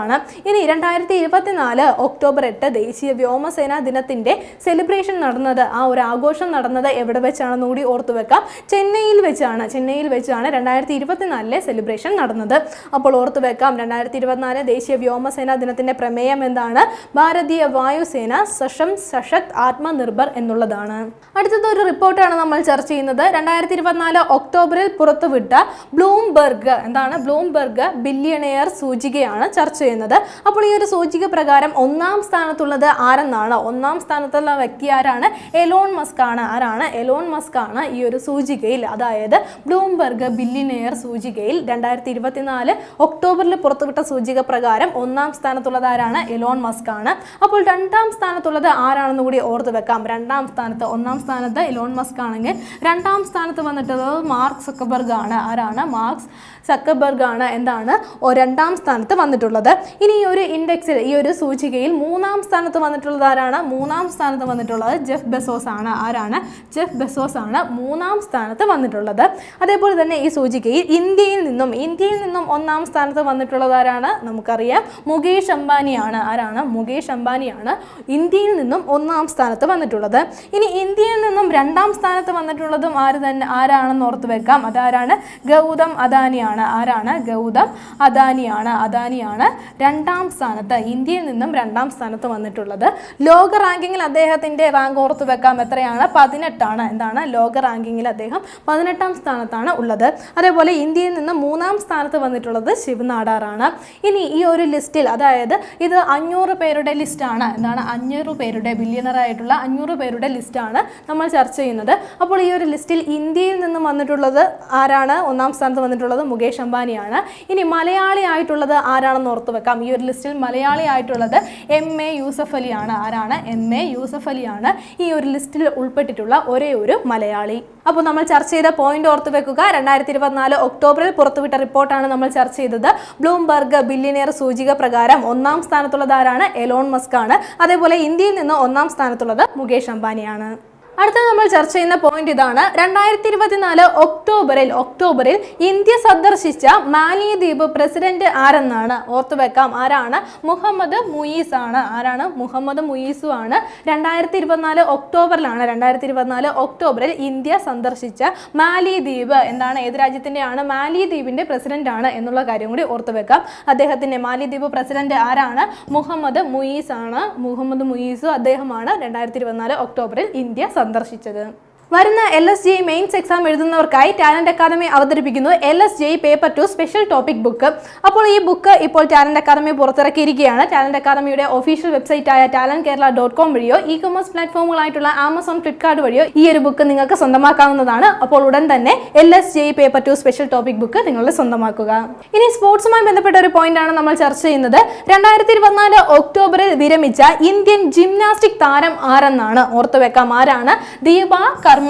ഇനി രണ്ടായിരത്തി ഇരുപത്തിനാല് ഒക്ടോബർ എട്ട് ദേശീയ വ്യോമസേനാ ദിനത്തിന്റെ സെലിബ്രേഷൻ നടന്നത്. ആ ഒരു ആഘോഷം നടന്നത് എവിടെ വെച്ചാണെന്ന് കൂടി ഓർത്തു വെക്കാം. ചെന്നൈയിൽ വെച്ചാണ്. ചെന്നൈയിൽ വെച്ചാണ് രണ്ടായിരത്തി ഇരുപത്തിനാലിലെ സെലിബ്രേഷൻ നടന്നത്. അപ്പോൾ ഓർത്തു വെക്കാം രണ്ടായിരത്തി ഇരുപത്തിനാല് ദേശീയ വ്യോമസേനാ ദിനത്തിന്റെ പ്രമേയം എന്താണ്? ഭാരതീയ വായുസേന സഷം സശക്ത് ആത്മനിർഭർ എന്നുള്ളതാണ്. അടുത്തത് ഒരു റിപ്പോർട്ടാണ് നമ്മൾ ചർച്ച ചെയ്യുന്നത്. രണ്ടായിരത്തി ഇരുപത്തിനാല് ഒക്ടോബറിൽ പുറത്തുവിട്ട ബ്ലൂംബെർഗ് എന്താണ്? ബ്ലൂംബെർഗ് ബില്ലിയണയർ സൂചികയാണ് ചർച്ച ചെയ്യുന്നത്. അപ്പോൾ ഈ ഒരു സൂചിക പ്രകാരം ഒന്നാം സ്ഥാനത്തുള്ളത് ആരെന്നാണ്? ഒന്നാം സ്ഥാനത്തുള്ള വ്യക്തി ആരാണ്? എലോൺ മസ്ക് ആണ് ആരാണ്? എലോൺ മസ്ക് ആണ് ഈ ഒരു സൂചികയിൽ. അതായത് ബ്ലൂംബർഗ് ബില്ലിനെയർ സൂചികയിൽ രണ്ടായിരത്തി ഇരുപത്തിനാല് ഒക്ടോബറിൽ പുറത്തുവിട്ട സൂചിക പ്രകാരം ഒന്നാം സ്ഥാനത്തുള്ളത് ആരാണ്? എലോൺ മസ്ക് ആണ് അപ്പോൾ രണ്ടാം സ്ഥാനത്തുള്ളത് ആരാണെന്ന് കൂടി ഓർത്ത് വെക്കാം. രണ്ടാം സ്ഥാനത്ത് ഒന്നാം സ്ഥാനത്ത് എലോൺ മസ്ക് ആണെങ്കിൽ രണ്ടാം സ്ഥാനത്ത് വന്നിട്ടുള്ളത് മാർക്ക് സക്കബർഗ് ആണ് ആരാണ്? മാർക്സ് സക്കബർഗ് ആണ് എന്താണ് രണ്ടാം സ്ഥാനത്ത് വന്നിട്ടുള്ളത്. ഇനി ഈ ഒരു ഇൻഡെക്സിൽ ഈ ഒരു സൂചികയിൽ മൂന്നാം സ്ഥാനത്ത് വന്നിട്ടുള്ളത് ആരാണ്? മൂന്നാം സ്ഥാനത്ത് വന്നിട്ടുള്ളത് ജെഫ് ബെസോസ് ആണ്. ആരാണ്? ജെഫ് ബെസോസ് ആണ് മൂന്നാം സ്ഥാനത്ത് വന്നിട്ടുള്ളത്. അതേപോലെ തന്നെ ഈ സൂചികയിൽ ഇന്ത്യയിൽ നിന്നും ഇന്ത്യയിൽ നിന്നും ഒന്നാം സ്ഥാനത്ത് വന്നിട്ടുള്ളത് ആരാണ്? നമുക്കറിയാം. മുകേഷ് അംബാനിയാണ് ആരാണ്? മുകേഷ് അംബാനിയാണ് ഇന്ത്യയിൽ നിന്നും ഒന്നാം സ്ഥാനത്ത് വന്നിട്ടുള്ളത്. ഇനി ഇന്ത്യയിൽ നിന്നും രണ്ടാം സ്ഥാനത്ത് വന്നിട്ടുള്ളതും ആര് തന്നെ? ആരാണെന്ന് ഓർത്ത് വെക്കാം. അതാരാണ്? ഗൗതം അദാനിയാണ്. ആരാണ്? ഗൗതം അദാനിയാണ്. അദാനിയാണ് രണ്ടാം സ്ഥാനത്ത് ഇന്ത്യയിൽ നിന്നും രണ്ടാം സ്ഥാനത്ത് വന്നിട്ടുള്ളത്. ലോക റാങ്കിങ്ങിൽ അദ്ദേഹത്തിന്റെ റാങ്ക് ഓർത്ത് വെക്കാം. എത്രയാണ്? പതിനെട്ടാണ്. എന്താണ്? ലോക റാങ്കിങ്ങിൽ അദ്ദേഹം പതിനെട്ടാം സ്ഥാനത്താണ് ഉള്ളത്. അതേപോലെ ഇന്ത്യയിൽ നിന്ന് മൂന്നാം സ്ഥാനത്ത് വന്നിട്ടുള്ളത് ശിവനാടാറാണ് ഇനി ഈ ഒരു ലിസ്റ്റിൽ അതായത് ഇത് അഞ്ഞൂറ് പേരുടെ ലിസ്റ്റാണ്. എന്താണ്? അഞ്ഞൂറ് പേരുടെ ബില്യണറായിട്ടുള്ള അഞ്ഞൂറ് പേരുടെ ലിസ്റ്റാണ് നമ്മൾ ചർച്ച ചെയ്യുന്നത്. അപ്പോൾ ഈ ഒരു ലിസ്റ്റിൽ ഇന്ത്യയിൽ നിന്നും വന്നിട്ടുള്ളത് ആരാണ്? ഒന്നാം സ്ഥാനത്ത് വന്നിട്ടുള്ളത് മുകേഷ് അംബാനിയാണ്. ഇനി മലയാളി ആയിട്ടുള്ളത് ആരാണെന്ന് ഓർത്ത് വെക്കാം. ഈ ഒരു ലിസ്റ്റിൽ മലയാളി ആയിട്ടുള്ളത് എം എ യൂസഫ് അലിയാണ് ആരാണ്? എം എ യൂസഫ് അലിയാണ് ഈ ഒരു ലിസ്റ്റിൽ ഉൾപ്പെട്ടിട്ടുള്ള ഒരേ ഒരു മലയാളി. അപ്പോൾ നമ്മൾ ചർച്ച ചെയ്ത പോയിന്റ് ഓർത്ത് വെക്കുക. രണ്ടായിരത്തി ഇരുപത്തിനാല് ഒക്ടോബറിൽ പുറത്തുവിട്ട റിപ്പോർട്ടാണ് നമ്മൾ ചർച്ച ചെയ്തത്. ബ്ലൂംബർഗ് ബില്ലിനിയർ സൂചിക പ്രകാരം ഒന്നാം സ്ഥാനത്തുള്ളത് ആരാണ്? എലോൺ മസ്ക് ആണ്. അതേപോലെ ഇന്ത്യയിൽ നിന്ന് ഒന്നാം സ്ഥാനത്തുള്ളത് മുകേഷ് അംബാനിയാണ്. അടുത്ത നമ്മൾ ചർച്ച ചെയ്യുന്ന പോയിന്റ് ഇതാണ്. രണ്ടായിരത്തി ഇരുപത്തിനാല് ഒക്ടോബറിൽ ഒക്ടോബറിൽ ഇന്ത്യ സന്ദർശിച്ച മാലിദ്വീപ് പ്രസിഡന്റ് ആരെന്നാണ്? ഓർത്തു വെക്കാം. ആരാണ്? മുഹമ്മദ് മുയീസ് ആണ്. ആരാണ്? മുഹമ്മദ് മുയീസു ആണ്. രണ്ടായിരത്തി ഇരുപത്തിനാല് ഒക്ടോബറിലാണ് രണ്ടായിരത്തി ഇരുപത്തിനാല് ഒക്ടോബറിൽ ഇന്ത്യ സന്ദർശിച്ച മാലിദ്വീപ്. എന്താണ്? ഏത് രാജ്യത്തിന്റെയാണ് മാലിദ്വീപിന്റെ പ്രസിഡന്റ് ആണ് എന്നുള്ള കാര്യം കൂടി ഓർത്തു വെക്കാം. അദ്ദേഹത്തിന്റെ മാലിദ്വീപ് പ്രസിഡന്റ് ആരാണ്? മുഹമ്മദ് മുയീസ് ആണ്. മുഹമ്മദ് മുയീസു അദ്ദേഹമാണ് രണ്ടായിരത്തി ഇരുപത്തിനാല് ഒക്ടോബറിൽ ഇന്ത്യ സന്ദർശിച്ചത്. വരുന്ന L S J mains exam എഴുതുന്നവർക്കായി talent academy അവതരിപ്പിക്കുന്നു L S J paper two special topic book അപ്പോൾ ഈ ബുക്ക് ഇപ്പോൾ ടാലന്റ് അക്കാദമി പുറത്തിറക്കിയിരിക്കുകയാണ്. ടാലന്റ് അക്കാദമിയുടെ ഒഫീഷ്യൽ വെബ്സൈറ്റായ ടാലന്റ് കേരള ഡോട്ട് കോം വഴിയോ ഇ കൊമേഴ്സ് പ്ലാറ്റ്ഫോമുകളായിട്ടുള്ള ആമസോൺ ഫ്ലിപ്കാർട്ട് വഴിയോ ഈ ഒരു ബുക്ക് നിങ്ങൾക്ക് സ്വന്തമാക്കാവുന്നതാണ്. അപ്പോൾ ഉടൻ തന്നെ L S J paper two special topic book നിങ്ങൾ സ്വന്തമാക്കുക. ഇനി സ്പോർട്സുമായി ബന്ധപ്പെട്ട ഒരു പോയിന്റ് ആണ് നമ്മൾ ചർച്ച ചെയ്യുന്നത്. രണ്ടായിരത്തി ഇരുപത്തിനാല് ഒക്ടോബറിൽ വിരമിച്ച ഇന്ത്യൻ ജിംനാസ്റ്റിക് താരം ആരെന്നാണ്? ഓർത്തു വെക്കാം ആരാണ്? ദീപ കർമാക്കർ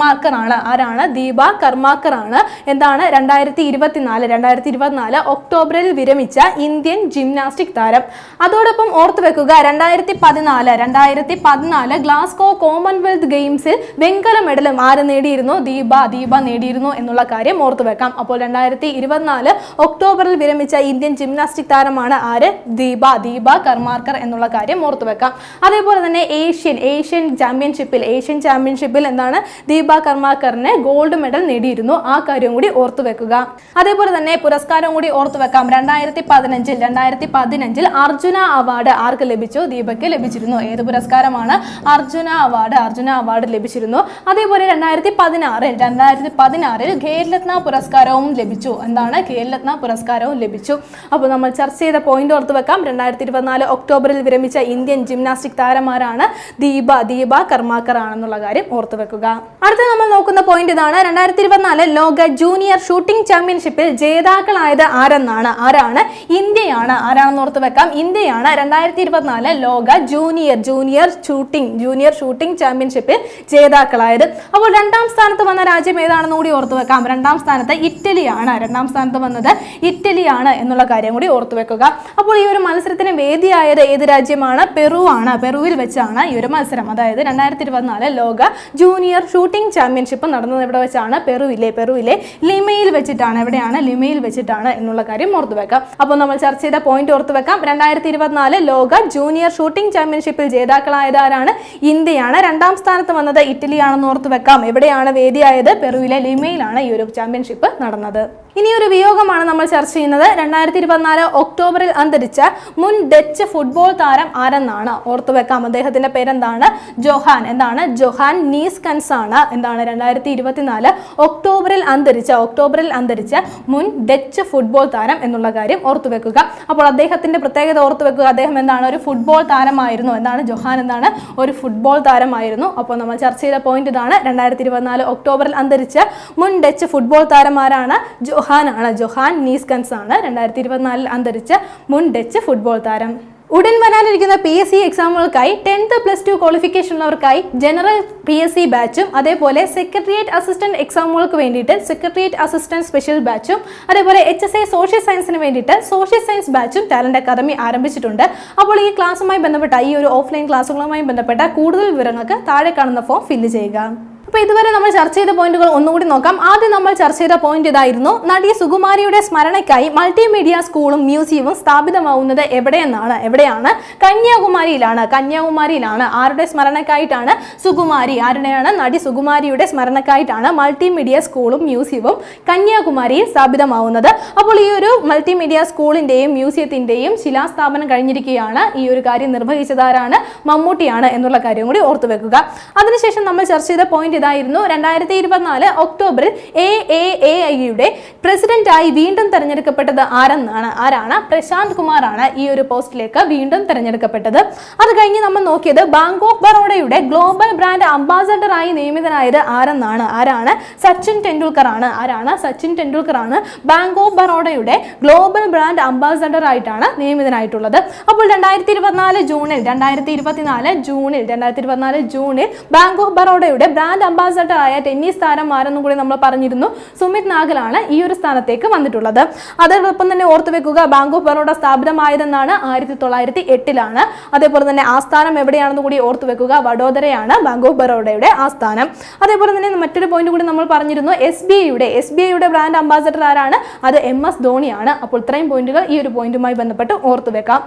ആണ് ആരാണ്? ദീപ കർമാക്കർ ആണ് എന്താണ്? രണ്ടായിരത്തി ഇരുപത്തിനാല് രണ്ടായിരത്തി ഇരുപത്തിനാല് ഒക്ടോബറിൽ വിരമിച്ച ഇന്ത്യൻ ജിംനാസ്റ്റിക് താരം. അതോടൊപ്പം ഓർത്തു വെക്കുക രണ്ടായിരത്തി പതിനാല് രണ്ടായിരത്തി പതിനാല് ഗ്ലാസ്കോ കോമൺവെൽത്ത് ഗെയിംസിൽ വെങ്കല മെഡലും ആര് നേടിയിരുന്നു? ദീപ ദീപ നേടിയിരുന്നു എന്നുള്ള കാര്യം ഓർത്തു വെക്കാം. അപ്പോൾ രണ്ടായിരത്തി ഇരുപത്തിനാല് ഒക്ടോബറിൽ വിരമിച്ച ഇന്ത്യൻ ജിംനാസ്റ്റിക് താരമാണ് ആര്? ദീപ ദീപ കർമാർക്കർ എന്നുള്ള കാര്യം ഓർത്തു വെക്കാം. അതേപോലെ തന്നെ ഏഷ്യൻ ഏഷ്യൻ ചാമ്പ്യൻഷിപ്പിൽ ഏഷ്യൻ ചാമ്പ്യൻഷിപ്പിൽ എന്താണ്? ദീപ കർമാക്കറിന് ഗോൾഡ് മെഡൽ നേടിയിരുന്നു. ആ കാര്യം കൂടി ഓർത്തു വെക്കുക. അതേപോലെ തന്നെ പുരസ്കാരം കൂടി ഓർത്തു വെക്കാം. രണ്ടായിരത്തി പതിനഞ്ചിൽ രണ്ടായിരത്തി പതിനഞ്ചിൽ അർജുന അവാർഡ് ആർക്ക് ലഭിച്ചു? ദീപയ്ക്ക് ലഭിച്ചിരുന്നു. ഏത് പുരസ്കാരമാണ് അർജുന അവാർഡ്? അർജുന അവാർഡ് ലഭിച്ചിരുന്നു. അതേപോലെ രണ്ടായിരത്തി പതിനാറിൽ രണ്ടായിരത്തി പതിനാറിൽ ഖേൽരത്ന പുരസ്കാരവും ലഭിച്ചു. എന്താണ്? ഖേൽരത്ന പുരസ്കാരവും ലഭിച്ചു. അപ്പോൾ നമ്മൾ ചർച്ച ചെയ്ത പോയിന്റ് ഓർത്ത് വെക്കാം. രണ്ടായിരത്തി ഇരുപത്തിനാല് ഒക്ടോബറിൽ വിരമിച്ച ഇന്ത്യൻ ജിംനാസ്റ്റിക് താരമാരാണ് ദീപ. ദീപ കർമാക്കർ ആണെന്നുള്ള കാര്യം ഓർത്തു വെക്കുക. അടുത്ത നമ്മൾ നോക്കുന്ന പോയിന്റ് ഇതാണ്. രണ്ടായിരത്തി ഇരുപത്തിനാല് ലോക ജൂനിയർ ഷൂട്ടിംഗ് ചാമ്പ്യൻഷിപ്പിൽ ജേതാക്കളായത് ആരെന്നാണ്? ആരാണ്? ഇന്ത്യയാണ്. ആരാണെന്ന് ഓർത്ത് വെക്കാം. ഇന്ത്യയാണ് രണ്ടായിരത്തി ഇരുപത്തിനാല് ലോക junior junior shooting junior shooting ചാമ്പ്യൻഷിപ്പിൽ ജേതാക്കളായത്. അപ്പോൾ രണ്ടാം സ്ഥാനത്ത് വന്ന രാജ്യം ഏതാണെന്ന് കൂടി ഓർത്ത് വെക്കാം. രണ്ടാം സ്ഥാനത്ത് ഇറ്റലിയാണ്. രണ്ടാം സ്ഥാനത്ത് വന്നത് ഇറ്റലിയാണ് എന്നുള്ള കാര്യം കൂടി ഓർത്ത് വെക്കുക. അപ്പോൾ ഈ ഒരു മത്സരത്തിന് വേദിയായത് ഏത് രാജ്യമാണ്? പെറു ആണ് പെറുവിൽ വെച്ചാണ് ഈ ഒരു മത്സരം. അതായത് രണ്ടായിരത്തി ഇരുപത്തിനാല് ലോക ജൂനിയർ ഷൂട്ടിംഗ് ചാമ്പ്യൻഷിപ്പ് നടന്നത് എവിടെ വെച്ചാണ്? പെറുവിലെ പെറുവിലെ ലിമയിൽ വെച്ചിട്ടാണ്. എവിടെയാണ്? ലിമയിൽ വെച്ചിട്ടാണ് എന്നുള്ള കാര്യം ഓർത്തു വെക്കാം. അപ്പോൾ നമ്മൾ ചർച്ച ചെയ്ത പോയിന്റ് ഓർത്തു വെക്കാം. രണ്ടായിരത്തി ഇരുപത്തിനാല് ലോക ജൂനിയർ ഷൂട്ടിംഗ് ചാമ്പ്യൻഷിപ്പിൽ ജേതാക്കളായത് ആരാണ്? ഇന്ത്യയാണ്. രണ്ടാം സ്ഥാനത്ത് വന്നത് ഇറ്റലിയാണെന്ന് ഓർത്തു വെക്കാം. എവിടെയാണ് വേദിയായത്? പെറുവിലെ ലിമയിലാണ് ഈ ഒരു ചാമ്പ്യൻഷിപ്പ് നടന്നത്. ഇനി ഒരു വിയോഗമാണ് നമ്മൾ ചർച്ച ചെയ്യുന്നത്. രണ്ടായിരത്തി ഇരുപത്തിനാല് ഒക്ടോബറിൽ അന്തരിച്ച മുൻ ഡച്ച് ഫുട്ബോൾ താരം ആരെന്നാണ് ഓർത്തു വെക്കാം. അദ്ദേഹത്തിന്റെ പേരെന്താണ്? ജോഹാൻ. എന്താണ്? ജോഹാൻ നീസ് കൻസ് ആണ് എന്താണ്? രണ്ടായിരത്തി ഇരുപത്തിനാല് ഒക്ടോബറിൽ അന്തരിച്ച ഒക്ടോബറിൽ അന്തരിച്ച മുൻ ഡച്ച് ഫുട്ബോൾ താരം എന്നുള്ള കാര്യം ഓർത്തു വെക്കുക. അപ്പോൾ അദ്ദേഹത്തിന്റെ പ്രത്യേകത ഓർത്തു വെക്കുക. അദ്ദേഹം എന്താണ്? ഒരു ഫുട്ബോൾ താരമായിരുന്നു. എന്താണ്? ജോഹാൻ എന്താണ്? ഒരു ഫുട്ബോൾ താരമായിരുന്നു. അപ്പോൾ നമ്മൾ ചർച്ച ചെയ്ത പോയിന്റ് ഇതാണ്. രണ്ടായിരത്തി ഇരുപത്തിനാല് ഒക്ടോബറിൽ അന്തരിച്ച മുൻ ഡച്ച് ഫുട്ബോൾ താരമാരാണ് ജൊഹാൻ ആണ് ജൊഹാൻ നീസ്കൻസ് ആണ് രണ്ടായിരത്തി ഇരുപത്തിനാലിൽ അന്തരിച്ച മുൻ ഡച്ച് ഫുട്ബോൾ താരം. ഉടൻ വരാനിരിക്കുന്ന പി എസ് സി എക്സാമുകൾക്കായി ടെൻത്ത് പ്ലസ് ടു ക്വാളിഫിക്കേഷൻ ഉള്ളവർക്കായി ജനറൽ പി എസ് സി ബാച്ചും അതേപോലെ സെക്രട്ടേറിയറ്റ് അസിസ്റ്റന്റ് എക്സാമുകൾക്ക് വേണ്ടിയിട്ട് സെക്രട്ടേറിയറ്റ് അസിസ്റ്റന്റ് സ്പെഷ്യൽ ബാച്ചും അതേപോലെ എച്ച് എസ് ഐ സോഷ്യൽ സയൻസിന് വേണ്ടിയിട്ട് സോഷ്യൽ സയൻസ് ബാച്ചും ടാലന്റ് അക്കാദമി ആരംഭിച്ചിട്ടുണ്ട്. അപ്പോൾ ഈ ക്ലാസ്സുമായി ബന്ധപ്പെട്ട ഈ ഒരു ഓഫ്ലൈൻ ക്ലാസ്സുകളുമായി ബന്ധപ്പെട്ട കൂടുതൽ വിവരങ്ങൾക്ക് താഴെ കാണുന്ന ഫോം ഫില്ല് ചെയ്യുക. അപ്പോൾ ഇതുവരെ നമ്മൾ ചർച്ച ചെയ്ത പോയിന്റുകൾ ഒന്നുകൂടി നോക്കാം. ആദ്യം നമ്മൾ ചർച്ച ചെയ്ത പോയിന്റ് ഇതായിരുന്നു. നടി സുകുമാരിയുടെ സ്മരണയ്ക്കായി മൾട്ടിമീഡിയ സ്കൂളും മ്യൂസിയവും സ്ഥാപിതമാവുന്നത് എവിടെയെന്നാണ്? എവിടെയാണ്? കന്യാകുമാരിയിലാണ്. കന്യാകുമാരിയിലാണ്. ആരുടെ സ്മരണക്കായിട്ടാണ് സുകുമാരി. ആരുടെയാണ്? നടി സുകുമാരിയുടെ സ്മരണക്കായിട്ടാണ് മൾട്ടിമീഡിയ സ്കൂളും മ്യൂസിയവും കന്യാകുമാരിയിൽ സ്ഥാപിതമാവുന്നത്. അപ്പോൾ ഈ ഒരു മൾട്ടിമീഡിയ സ്കൂളിന്റെയും മ്യൂസിയത്തിന്റെയും ശിലാസ്ഥാപനം കഴിഞ്ഞിരിക്കുകയാണ് ഈ ഒരു കാര്യം നിർവഹിച്ചതാരാണ് മമ്മൂട്ടിയാണ് എന്നുള്ള കാര്യം കൂടി ഓർത്തു വെക്കുക അതിനുശേഷം നമ്മൾ ചർച്ച ചെയ്ത പോയിന്റ് ഇതായിരുന്നു രണ്ടായിരത്തി ഇരുപത്തിനാല് ഒക്ടോബറിൽ എ എ എ ഐയുടെ പ്രസിഡന്റായി വീണ്ടും തെരഞ്ഞെടുക്കപ്പെട്ടത് ആരെന്നാണ്? ആരാണ്? പ്രശാന്ത് ആണ് ഈ ഒരു പോസ്റ്റിലേക്ക് വീണ്ടും തെരഞ്ഞെടുക്കപ്പെട്ടത്. അത് കഴിഞ്ഞ് നമ്മൾ നോക്കിയത് ബാങ്ക് ഓഫ് ബറോഡയുടെ ഗ്ലോബൽ ബ്രാൻഡ് അംബാസഡറായി നിയമിതനായത് ആരെന്നാണ്? ആരാണ്? സച്ചിൻ ടെണ്ടുൽക്കർ ആണ് ആരാണ്? സച്ചിൻ ടെണ്ടുൽക്കർ ആണ് ബാങ്ക് ഓഫ് ബറോഡയുടെ ഗ്ലോബൽ ബ്രാൻഡ് അംബാസഡർ ആയിട്ടാണ് നിയമിതനായിട്ടുള്ളത്. അപ്പോൾ രണ്ടായിരത്തി ഇരുപത്തിനാല് ജൂണിൽ രണ്ടായിരത്തി ഇരുപത്തിനാല് ജൂണിൽ രണ്ടായിരത്തി ഇരുപത്തിനാല് ജൂണിൽ ബാങ്ക് ഓഫ് ബറോഡയുടെ ബ്രാൻഡ് അംബാസഡർ ആയ ടെന്നീസ് താരം ആരെന്നും കൂടി നമ്മൾ പറഞ്ഞിരുന്നു. സുമിത് നാഗലാണ് ഈ ഒരു സ്ഥാനത്തേക്ക് വന്നിട്ടുള്ളത്. അതോടൊപ്പം തന്നെ ഓർത്തു വെക്കുക ബാങ്ക് ഓഫ് ബറോഡ സ്ഥാപിതമായതെന്നാണ് ആയിരത്തി തൊള്ളായിരത്തി എട്ടിലാണ്. അതേപോലെ തന്നെ ആസ്ഥാനം എവിടെയാണെന്ന് കൂടി ഓർത്തു വെക്കുക വഡോദരയാണ് ബാങ്ക് ഓഫ് ബറോഡയുടെ ആസ്ഥാനം അതേപോലെ തന്നെ മറ്റൊരു പോയിന്റ് കൂടി നമ്മൾ പറഞ്ഞിരുന്നു എസ് ബി ഐയുടെ എസ് ബി ഐയുടെ ബ്രാൻഡ് അംബാസഡർ ആരാണ്? അത് എം എസ് ധോണിയാണ്. അപ്പോൾ ഇത്രയും പോയിന്റുകൾ ഈ ഒരു പോയിന്റുമായി ബന്ധപ്പെട്ട് ഓർത്തു വെക്കാം.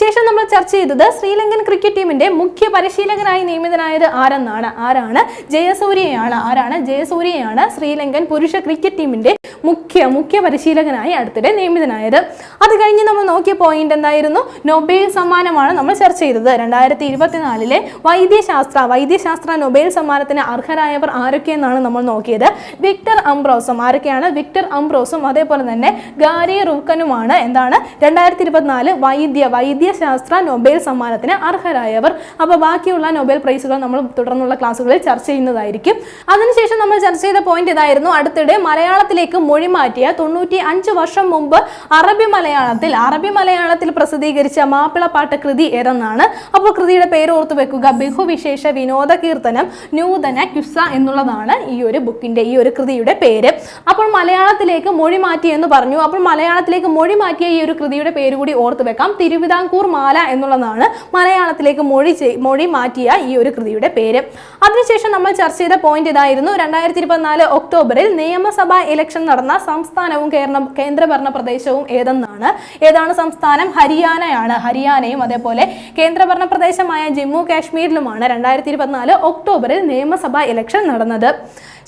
ശേഷം നമ്മൾ ചർച്ച ചെയ്തത് ശ്രീലങ്കൻ ക്രിക്കറ്റ് ടീമിന്റെ മുഖ്യ പരിശീലകനായി നിയമിതനായത് ആരെന്നാണ്? ആരാണ്? ജയസൂര്യയാണ്. ആരാണ്? ജയസൂര്യയാണ് ശ്രീലങ്കൻ പുരുഷ ക്രിക്കറ്റ് ടീമിന്റെ മുഖ്യ മുഖ്യ പരിശീലകനായി അടുത്തിടെ നിയമിതനായത്. അത് കഴിഞ്ഞ് നമ്മൾ നോക്കിയ പോയിന്റ് എന്തായിരുന്നു? നൊബേൽ സമ്മാനമാണ് നമ്മൾ ചർച്ച ചെയ്തത്. രണ്ടായിരത്തി ഇരുപത്തിനാലിലെ വൈദ്യശാസ്ത്ര വൈദ്യശാസ്ത്ര നൊബേൽ സമ്മാനത്തിന് അർഹരായവർ ആരൊക്കെയെന്നാണ് നമ്മൾ നോക്കിയത്? വിക്ടർ അംബ്രോസും ആരൊക്കെയാണ്? വിക്ടർ അംബ്രോസും അതേപോലെ തന്നെ ഗാരി റൂക്കനുമാണ്. എന്താണ്? രണ്ടായിരത്തി ഇരുപത്തിനാല് വൈദ്യ വൈദ്യശാസ്ത്ര നൊബേൽ സമ്മാനത്തിന് അർഹരായവർ. അപ്പോൾ ബാക്കിയുള്ള നൊബേൽ പ്രൈസുകൾ നമ്മൾ തുടർന്നുള്ള ക്ലാസ്സുകളിൽ ചർച്ച ചെയ്യുന്നതായിരിക്കും. അതിനുശേഷം നമ്മൾ ചർച്ച ചെയ്ത പോയിന്റ് ഇതായിരുന്നു. അടുത്തിടെ മലയാളത്തിലേക്ക് മൊഴിമാറ്റിയ തൊണ്ണൂറ്റി അഞ്ച് വർഷം മുമ്പ് അറബി മലയാളത്തിൽ അറബി മലയാളത്തിൽ പ്രസിദ്ധീകരിച്ച മാപ്പിളപ്പാട്ട് കൃതി ഏതെന്നാണ്? അപ്പോൾ കൃതിയുടെ പേര് ഓർത്തു വെക്കുക. ബഹുവിശേഷ വിനോദ കീർത്തനം നൂതന ക്യുസ എന്നുള്ളതാണ് ഈ ഒരു ബുക്കിന്റെ ഈ ഒരു കൃതിയുടെ പേര്. അപ്പോൾ മലയാളത്തിലേക്ക് മൊഴി മാറ്റി എന്ന് പറഞ്ഞു. അപ്പോൾ മലയാളത്തിലേക്ക് മൊഴി മാറ്റിയ ഈ ഒരു കൃതിയുടെ പേര് കൂടി ഓർത്തു വെക്കാം. തിരുവിതാംകൂർ മാല എന്നുള്ളതാണ് മലയാളത്തിലേക്ക് മൊഴി മൊഴി മാറ്റിയ ഈ ഒരു കൃതിയുടെ പേര്. അതിനുശേഷം നമ്മൾ ചർച്ച ചെയ്ത പോയിന്റ് ഇതായിരുന്നു. രണ്ടായിരത്തി ഇരുപത്തിനാല് ഒക്ടോബറിൽ നിയമസഭാ ഇലക്ഷൻ നടന്ന സംസ്ഥാനവും കേരള കേന്ദ്രഭരണ പ്രദേശവും ഏതെന്നാണ്? ഏതാണ് സംസ്ഥാനം? ഹരിയാനയാണ്. ഹരിയാനയും അതേപോലെ കേന്ദ്രഭരണ പ്രദേശമായ ജമ്മു കാശ്മീരിലുമാണ് രണ്ടായിരത്തി ഇരുപത്തിനാല് ഒക്ടോബറിൽ നിയമസഭാ ഇലക്ഷൻ നടന്നത്.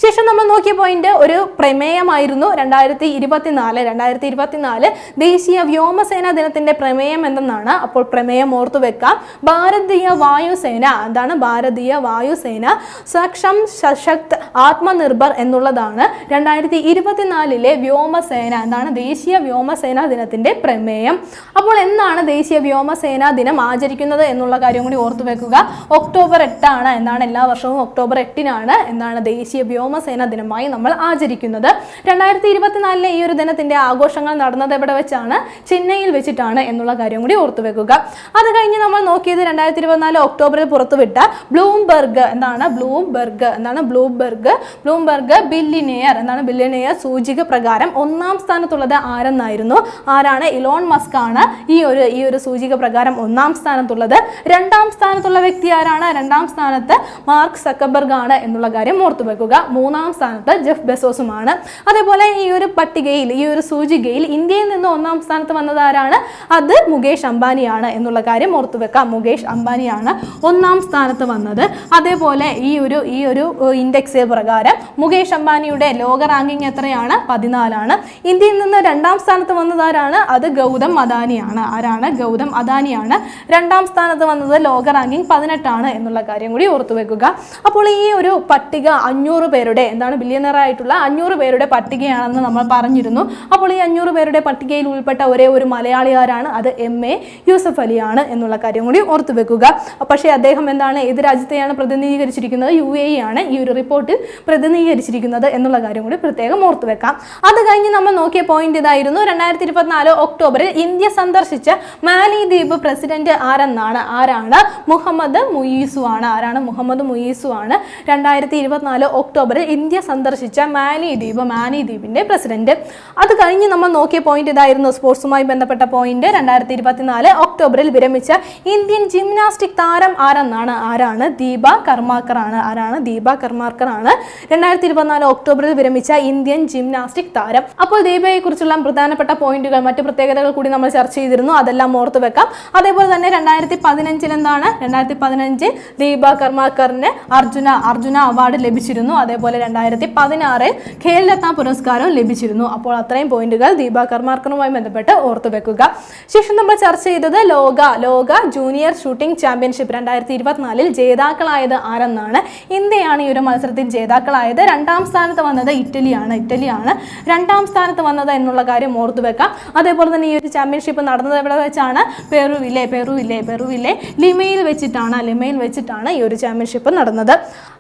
ശേഷം നമ്മൾ നോക്കിയ പോയിന്റ് ഒരു പ്രമേയമായിരുന്നു രണ്ടായിരത്തി ഇരുപത്തിനാല്. രണ്ടായിരത്തി ഇരുപത്തിനാല് ദേശീയ വ്യോമസേന ദിനത്തിന്റെ പ്രമേയം എന്തെന്നാണ്? അപ്പോൾ പ്രമേയം ഓർത്തു വെക്കാം. ഭാരതീയ വായുസേന. എന്താണ് ഭാരതീയ വായുസേന? സക്ഷം സശക്ത് ആത്മനിർഭർ എന്നുള്ളതാണ് രണ്ടായിരത്തി ഇരുപത്തിനാലിലെ വ്യോമസേന. എന്താണ് ദേശീയ വ്യോമസേന ദിനത്തിന്റെ പ്രമേയം. അപ്പോൾ എന്നാണ് ദേശീയ വ്യോമസേന ദിനം ആചരിക്കുന്നത് എന്നുള്ള കാര്യം കൂടി ഓർത്തു വെക്കുക. ഒക്ടോബർ എട്ടാണ്. എന്നാണ് എല്ലാ വർഷവും ഒക്ടോബർ എട്ടിനാണ്. എന്നാണ് ദേശീയ വ്യോമസേന ദിനമായി നമ്മൾ ആചരിക്കുന്നത്. രണ്ടായിരത്തി ഇരുപത്തിനാലിലെ ഈ ഒരു ദിനത്തിന്റെ ആഘോഷങ്ങൾ നടന്നത് എവിടെ വെച്ചാണ്? ചെന്നൈയിൽ വെച്ചിട്ടാണ് എന്നുള്ള കാര്യം കൂടി ഓർത്തുവെക്കുക അത് കഴിഞ്ഞ് നമ്മൾ നോക്കിയത് രണ്ടായിരത്തി ഇരുപത്തിനാല് ഒക്ടോബറിൽ പുറത്തുവിട്ട ബ്ലൂംബെർഗ് എന്താണ്? ബ്ലൂംബെർഗ് എന്താണ്? ബ്ലൂംബെർഗ് ബ്ലൂംബെർഗ് ബില്ലിനെയർ എന്താണ്? ബില്ലിനെയർ സൂചിക പ്രകാരം ഒന്നാം സ്ഥാനത്തുള്ളത് ആരെന്നായിരുന്നു? ആരാണ്? ഇലോൺ മസ്ക് ആണ് ഈ ഒരു ഈ ഒരു സൂചിക പ്രകാരം ഒന്നാം സ്ഥാനത്തുള്ളത്. രണ്ടാം സ്ഥാനത്തുള്ള വ്യക്തി ആരാണ്? രണ്ടാം സ്ഥാനത്ത് മാർക്ക് സക്കബർഗ് ആണ് എന്നുള്ള കാര്യം ഓർത്തു വെക്കുക. മൂന്നാം സ്ഥാനത്ത് ജെഫ് ബെസോസുമാണ്. അതേപോലെ ഈ ഒരു പട്ടികയിൽ ഈ ഒരു സൂചികയിൽ ഇന്ത്യയിൽ നിന്ന് ഒന്നാം സ്ഥാനത്ത് വന്നത് ആരാണ്? അത് മുകേഷ് അംബാനിയാണ് എന്നുള്ള കാര്യം ഓർത്തു വെക്കാം. മുകേഷ് അംബാനിയാണ് ഒന്നാം സ്ഥാനത്ത് വന്നത്. അതേപോലെ ഈ ഒരു ഈ ഒരു ഇൻഡെക്സ് പ്രകാരം മുകേഷ് അംബാനിയുടെ ലോക റാങ്കിങ് എത്രയാണ്? പതിനാലാണ്. ഇന്ത്യയിൽ നിന്ന് രണ്ടാം സ്ഥാനത്ത് വന്നതാരാണ് അത് ഗൗതം അദാനിയാണ്. ആരാണ്? ഗൗതം അദാനിയാണ്. രണ്ടാം സ്ഥാനത്ത് വന്നത് ലോക റാങ്കിങ് പതിനെട്ടാണ് എന്നുള്ള കാര്യം കൂടി ഓർത്തു വെക്കുക. അപ്പോൾ ഈ ഒരു പട്ടിക അഞ്ഞൂറ് പേരുടെ എന്താണ് ബില്യണർ ആയിട്ടുള്ള അഞ്ഞൂറ് പേരുടെ പട്ടികയാണെന്ന് നമ്മൾ പറഞ്ഞിരുന്നു. അപ്പോൾ ഈ അഞ്ഞൂറ് പേരുടെ പട്ടികയിൽ ഉൾപ്പെട്ട ഒരേ ഒരു മലയാളിയാരാണ് അത് എം എ യൂസഫ് അലിയാണ് എന്നുള്ള കാര്യം കൂടി ഓർത്തു വെക്കുക. പക്ഷേ അദ്ദേഹം എന്താണ് ഏത് രാജ്യത്തെയാണ് പ്രതിനിധീകരിച്ചിരിക്കുന്നത്? യു എ ആണ്. ഈ ഒരു റിപ്പോർട്ടിൽ പ്രതിനിധീകരിച്ചിരിക്കുന്നത് എന്നുള്ള കാര്യം കൂടി പ്രത്യേകം ഓർത്തു വെക്കാം. അത് കഴിഞ്ഞ് നമ്മൾ നോക്കിയ പോയിന്റ് ഇതായിരുന്നു. രണ്ടായിരത്തി ഇരുപത്തിനാല് ഒക്ടോബറിൽ ഇന്ത്യ സന്ദർശിച്ച മാലിദ്വീപ് പ്രസിഡന്റ് ആരെന്നാണ്? ആരാണ്? മുഹമ്മദ് മുയീസു ആണ് ആരാണ് മുഹമ്മദ് മുയീസു ആണ് രണ്ടായിരത്തി ഇരുപത്തിനാല് ഒക്ടോബറിൽ ഇന്ത്യ സന്ദർശിച്ച മാനി ദ്വീപ് മാനി ദ്വീപിന്റെ പ്രസിഡന്റ്. അത് കഴിഞ്ഞ് നമ്മൾ നോക്കിയ പോയിന്റ് ഇതായിരുന്നു സ്പോർട്സുമായി ബന്ധപ്പെട്ട പോയിന്റ് രണ്ടായിരത്തി ഇരുപത്തിനാല് ഒക്ടോബറിൽ വിരമിച്ച ഇന്ത്യൻ ജിംനാസ്റ്റിക് താരം ആരെന്നാണ്? ആരാണ്? ദീപ കർമാക്കർ ആണ് ആരാണ്? ദീപ കർമാർക്കർ ആണ് രണ്ടായിരത്തി ഇരുപത്തിനാല് ഒക്ടോബറിൽ വിരമിച്ച ഇന്ത്യൻ ജിംനാസ്റ്റിക് താരം. അപ്പോൾ ദീപയെ കുറിച്ചുള്ള പ്രധാനപ്പെട്ട പോയിന്റുകൾ മറ്റു പ്രത്യേകതകൾ കൂടി നമ്മൾ ചർച്ച ചെയ്തിരുന്നു. അതെല്ലാം ഓർത്ത് വെക്കാം. അതേപോലെ തന്നെ രണ്ടായിരത്തി പതിനഞ്ചിൽ എന്താണ്? രണ്ടായിരത്തി പതിനഞ്ച് ദീപ കർമാക്കറിന് അർജുന അർജുന അവാർഡ് ലഭിച്ചിരുന്നു. അതേപോലെ രണ്ടായിരത്തി പതിനാറിൽ ഖേൽരത്ന പുരസ്കാരം ലഭിച്ചിരുന്നു. അപ്പോൾ അത്രയും പോയിന്റുകൾ ദീപ കർമാർക്കറുമായി ബന്ധപ്പെട്ട് ഓർത്തു വെക്കുക. ശേഷം നമ്മൾ ചർച്ച ചെയ്തത് ലോക ലോക ജൂനിയർ ഷൂട്ടിംഗ് ചാമ്പ്യൻഷിപ്പ് രണ്ടായിരത്തി ഇരുപത്തിനാലിൽ ജേതാക്കളായത് ആരെന്നാണ്? ഇന്ത്യയാണ് ഈ ഒരു മത്സരത്തിൽ ജേതാക്കളായത്. രണ്ടാം സ്ഥാനത്ത് വന്നത് ഇറ്റലിയാണ്. ഇറ്റലിയാണ് രണ്ടാം സ്ഥാനത്ത് വന്നത് എന്നുള്ള കാര്യം ഓർത്തു വെക്കാം. അതേപോലെ തന്നെ ഈ ഒരു ചാമ്പ്യൻഷിപ്പ് നടന്നത് എവിടെ വെച്ചാണ്? പെറുവിലെ പെറുവിലെ പെറുവിലെ ലിമയിൽ വെച്ചിട്ടാണ് ലിമയിൽ വെച്ചിട്ടാണ് ഈ ഒരു ചാമ്പ്യൻഷിപ്പ് നടന്നത്.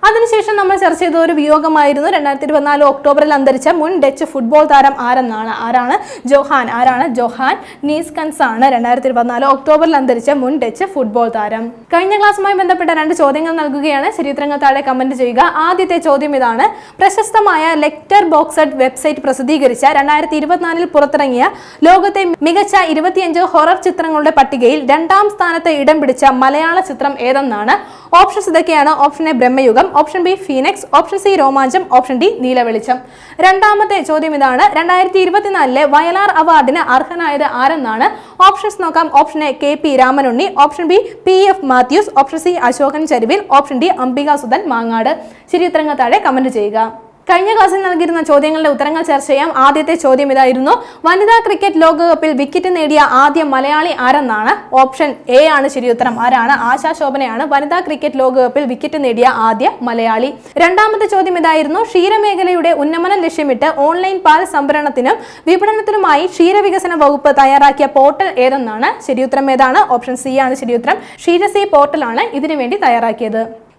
അതിനുശേഷം നമ്മൾ ചർച്ച ചെയ്ത ഒരു വിയോഗമായിരുന്നു. രണ്ടായിരത്തി ഇരുപത്തിനാല് ഒക്ടോബറിൽ അന്തരിച്ച മുൻ ഡച്ച് ഫുട്ബോൾ താരം ആരെന്നാണ്? ആരാണ്? ജോഹാൻ. ആരാണ്? ജോഹാൻ നീസ്കൻസ് ആണ് രണ്ടായിരത്തി ഇരുപത്തിനാല് ഒക്ടോബറിൽ അന്തരിച്ച മുൻ ഡച്ച് ഫുട്ബോൾ താരം. കഴിഞ്ഞ ക്ലാസ്സുമായി ബന്ധപ്പെട്ട രണ്ട് ചോദ്യങ്ങൾ നൽകുകയാണ്. ശരിയുത്തരങ്ങൾ താഴെ കമന്റ് ചെയ്യുക. ആദ്യത്തെ ചോദ്യം ഇതാണ്. പ്രശസ്തമായ ലെക്ടർ ബോക്സഡ് വെബ്സൈറ്റ് പ്രസിദ്ധീകരിച്ച രണ്ടായിരത്തി ഇരുപത്തിനാലിൽ പുറത്തിറങ്ങിയ ലോകത്തെ മികച്ച ഇരുപത്തിയഞ്ച് ഹൊറർ ചിത്രങ്ങളുടെ പട്ടികയിൽ രണ്ടാം സ്ഥാനത്ത് ഇടം പിടിച്ച മലയാള ചിത്രം ഏതെന്നാണ്? ഓപ്ഷൻസ് ഇതൊക്കെയാണ്. Option A Bramayugam option B Phoenix option C Romancham option D Neelavelicham. രണ്ടാമത്തെ ചോദ്യം ഇതാണ്. രണ്ടായിരത്തി ഇരുപത്തിനാലിലെ വയലാർ അവാർഡിന് അർഹനായത് ആരെന്നാണ്? ഓപ്ഷൻസ് നോക്കാം. Option K P Ramanunni option B P F Mathews option C Ashokan Charuvil option D Ambikasuthan Mangad. ശരി ഉത്തരങ്ങൾ താഴെ കമന്റ് ചെയ്യുക. കഴിഞ്ഞ ക്ലാസ്സിൽ നൽകിയിരുന്ന ചോദ്യങ്ങളുടെ ഉത്തരങ്ങൾ ചർച്ച ചെയ്യാം. ആദ്യത്തെ ചോദ്യം ഇതായിരുന്നു. വനിതാ ക്രിക്കറ്റ് ലോകകപ്പിൽ വിക്കറ്റ് നേടിയ ആദ്യ മലയാളി ആരെന്നാണ്? ഓപ്ഷൻ എ ആണ് ശരി ഉത്തരം ആരാണ്? ആശാ ശോഭനയാണ് വനിതാ ക്രിക്കറ്റ് ലോകകപ്പിൽ വിക്കറ്റ് നേടിയ ആദ്യ മലയാളി. രണ്ടാമത്തെ ചോദ്യം ഇതായിരുന്നു. ക്ഷീരമേഖലയുടെ ഉന്നമനം ലക്ഷ്യമിട്ട് ഓൺലൈൻ പാൽ സംഭരണത്തിനും വിപണനത്തിനുമായി ക്ഷീരവികസന വകുപ്പ് തയ്യാറാക്കിയ പോർട്ടൽ ഏതെന്നാണ്? ശരിയുത്തരം ഏതാണ്? ഓപ്ഷൻ സി ആണ് ശരിയുത്തരം. ക്ഷീരസി പോർട്ടലാണ് ഇതിനു വേണ്ടി തയ്യാറാക്കിയത്.